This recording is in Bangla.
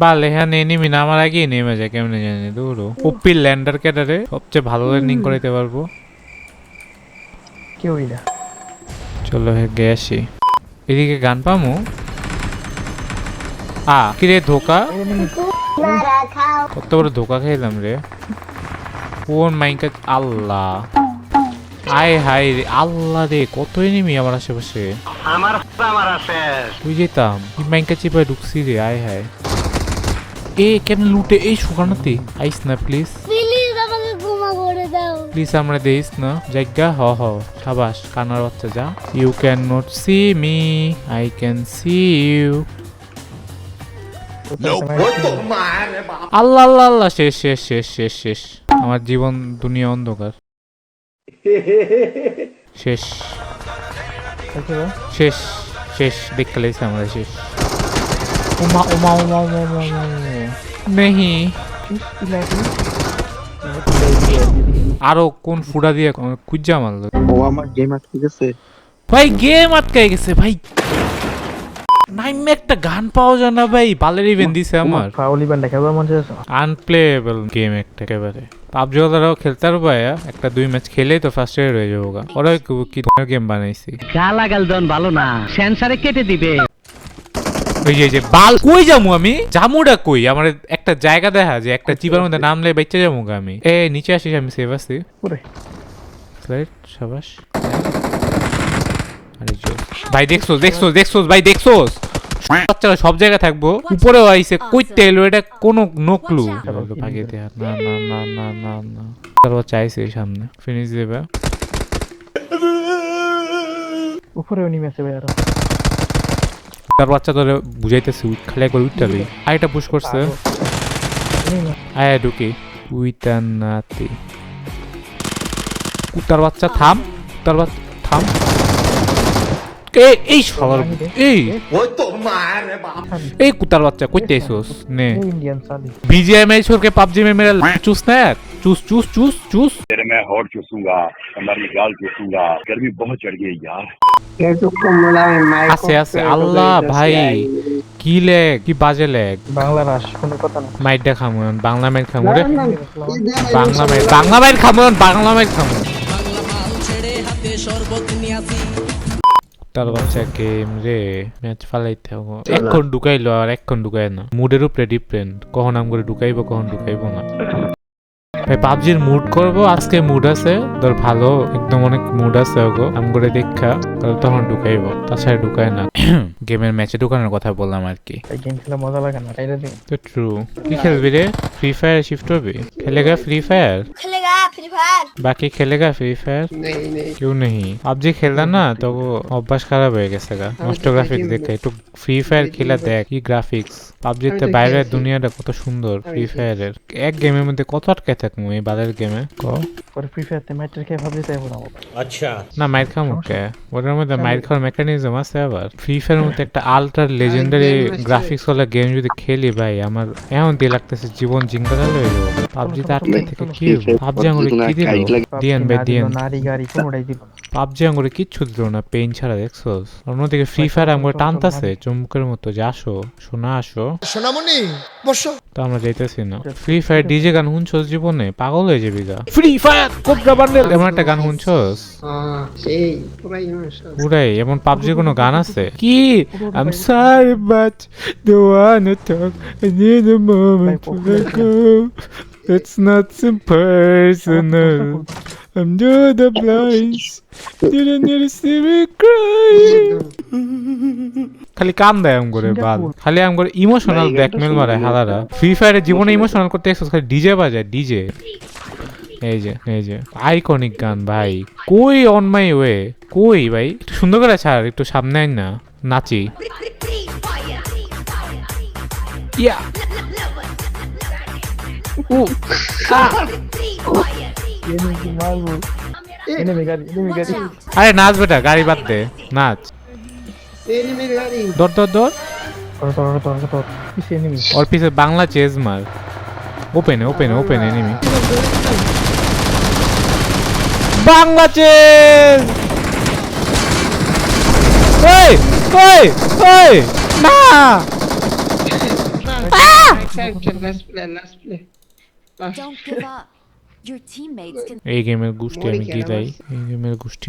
বাল এখানে এনিমি নামার আগেই নেমে যায় কেমনে জানি দূরও উপ্পির ল্যান্ডার ক্যাডারে সবচেয়ে ভালো ল্যান্ডিং করাইতে পারব। কেউই না চলো হে গে আসি। এদিকে গান পামু? আ কিরে ধোকা? কত বড় ধোকা খাইলাম রে। কোন মাইকা আল্লাহ। আয় হায় রে আল্লাহ রে কত এনিমি আমার আশেপাশে। আমার আমার তুই যেতাম। মাইকা চিপায় ঢুকছি রে আয় হায়। এ কেমন লুটে? এই শুকানোতে আইস না প্লিজ প্লিজ আমাকে ক্ষমা করে দাও। প্লিজ আমরা দেইস না। জায়গা হ হ। সাবাস কানার বাচ্চা যা। You can not see me I can see you Allah Allah Allah. শেষ শেষ শেষ শেষ শেষ। আমার জীবন দুনিয়া অন্ধকার। শেষ। শেষ শেষ। দেখতে লেগেছে আমরা শেষ। উমা উমা উমা উমা উমা উমা নেহি আরও কোন ফুডা দিয়ে কুজ্জা মারলো ও আমার গেম আটকে গেছে। ভাই গেম আটকাই গেছে ভাই। নাইমে একটা গান পাওয়া যায় না ভাই। বালের ইভেন্ট দিছে আমার। ফাউল ইভেন্ট দেখাবার মন চাইছে আনপ্লেয়েবল গেম একটা একেবারে। পাবজি ওরাও খেলতে পারব একটা দুই ম্যাচ খেলেই তো ফার্স্ট ইয়ার হয়ে যাব গা। ওরা কি- কি গেম বানাইছি? গালাগাল দন ভালো না। সেন্সারে কেটে দিবে। ওই যে যে বাল কই যামু আমি? জামুটা কই? আমার একটা জায়গা দেখা যে একটা চিপার মধ্যে নামলে বেঁচে গা আমি। এ নিচে আসিস আমি সেভ ওরে। স্লাইড সাবাস। ভাই দেখছোস দেখছোস দেখছোস ভাই দেখছোস বাচ্চারা সব জায়গায় থাকব। উপরেও আইছে কইতে এলো এটা কোনো নো ক্লু ভাগিয়ে দেয়া না না না না না না তার বাচ্চা আইছে এই সামনে। ফিনিশ দেবে। উপরেও নেমে আছে ভাই আরও। তার বাচ্চা ধরে বুঝাইতেছে উইট খালি একবার উঠতে আইটা পুশ করছে। আয়া ঢুকি। উইতা নাতি। কুতার বাচ্চা থাম। তার বাচ্চা এই সবার এই এই কুতার বাচ্চা কইতে আইছস নে এই ইন্ডিয়ান সালি বিজিআই ম্যাচ छोड़ পাবজি में मेरा चूस ना यार चूस चूस चूस चूस तेरे मैं हॉट चूसूंगा हमारी गाल चूसूंगा गर्मी बहुत चढ़ गई यार আছে আছে আল্লাহ ভাই কি লেগ কি বাজে লেগ বাংলা রাস কোনো কথা না মাইটটা খামু এখন, বাংলা মাইট খামু রে বাংলা মাইট বাংলা মাইট খামু এখন, বাংলা মাইট খামু তার বাচ্চা গেম রে ম্যাচ ফালাইতে হবে এক্ষণ ঢুকাইলো আর এক্ষণ ঢুকাই না মুডের উপরে ডিপেন্ড কখন আম করে ঢুকাইবো কখন ঢুকাইবো না ভাই পাবজির মুড করব আজকে মুড আছে। ধর ভালো একদম অনেক মুড আছে ওগো। আম করে দেখা তাহলে তখন ঢুকাইবো তাছাড়া ঢুকায় না। গেমের ম্যাচে ঢুকানোর কথা বললাম আর কি। গেম খেলে মজা লাগে না দিন তো ট্রু কি খেলবি রে? ফ্রি ফায়ার শিফট হবে? খেলেগা ফ্রি ফায়ার খেলেগা ফ্রি ফায়ার বাকি খেলেগা ফ্রি ফায়ার কেউ নেই। পাবজি খেললা না তো অভ্যাস খারাপ হয়ে গেছে গা। নষ্ট গ্রাফিক্স দেখে একটু ফ্রি ফায়ার খেলা দেখ। কি গ্রাফিক্স পাবজিতে বাইরের দুনিয়াটা কত সুন্দর ফ্রি ফায়ারের এক গেমের মধ্যে কত আটকে থাকব এই বালের গেমে ক? পরে ফ্রি ফায়ার তে ম্যাচের খেয়ে ভাবছি তাই বলাবো না মাইর খামো কে ওটার মধ্যে মাইর খাওয়ার মেকানিজম আছে আবার। ফ্রি ফায়ারের মধ্যে একটা আলট্রা লেজেন্ডারি গ্রাফিক্স ওয়ালা গেম যদি খেলি ভাই আমার এমন দিয়ে লাগতেছে জীবন জিঙ্গালাল হয়ে যাব। পাবজিতে আটকে থেকে কি পাবজি আঙুরে কি দিল? দিয়েন ভাই দিয়েন পাবজি আঙুরে কিচ্ছু দিল না পেইন ছাড়া দেখছোস অন্যদিকে ফ্রি ফায়ার আঙুরে টানতাছে চুম্বকের মতো যে আসো শোনা আসো। সোনামণি বসো। তো আমরা যাইতেছি না। ফ্রি ফায়ার ডিজে গান শুনছস জীবনে? পাগল হয়ে যাবি গা। Free Fire cobra bundle. এমন একটা গান শুনছস? পুরাই এমন পাবজির কোনো গান আছে? কি? I am sorry but want to talk I need a moment to let go It's not so personal. I'm doing the blinds. Didn't need to see me cry. খালি কাম দেয় আম করে বাল খালি আম করে ইমোশনাল ব্ল্যাকমেল মারে হালারা। ফ্রি ফায়ারে জীবনে ইমোশনাল করতে এসেছিস খালি ডিজে বাজায় ডিজে এই যে এই যে। আইকনিক গান ভাই। কই অন মাই ওয়ে কই ভাই? একটু সুন্দর করে ছাড় একটু সামনে আইন না। নাচি। ইয়া আরে নাচ বেটা গাড়ি বাদ দে নাচ। দর দর দর। ওর পিছে বাংলা চেজ মার। ওপেন ওপেন ওপেন এনিমি বাংলা চেজ ওই ওই ওই না! আহ! Let's play, let's play. Last. Don't give up. Your teammates can এই গেমের গোষ্ঠী আমি মরি কেন গিলাই এই গেমের গোষ্ঠী